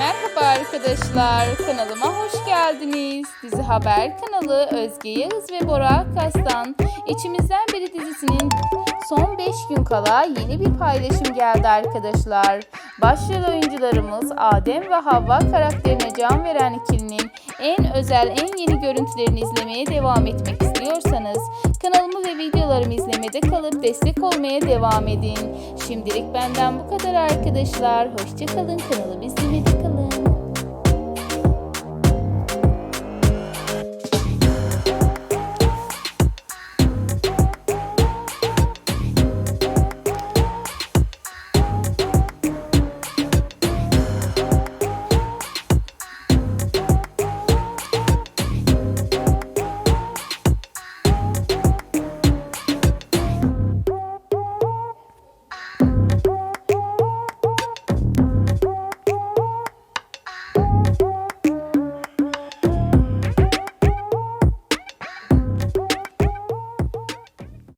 Merhaba arkadaşlar. Kanalıma hoş geldiniz. Dizi Haber kanalı Özge Yağız ve Bora Kastan. İçimizden Biri dizisinin son 5 gün kala yeni bir paylaşım geldi arkadaşlar. Başrol oyuncularımız Adem ve Havva karakterine can veren ikilinin en özel, en yeni görüntülerini izlemeye devam etmek istiyorsanız kanalımı ve videolarımı izlemede kalıp destek olmaya devam edin. Şimdilik benden bu kadar arkadaşlar. Hoşçakalın kanalımı izlemede kalın.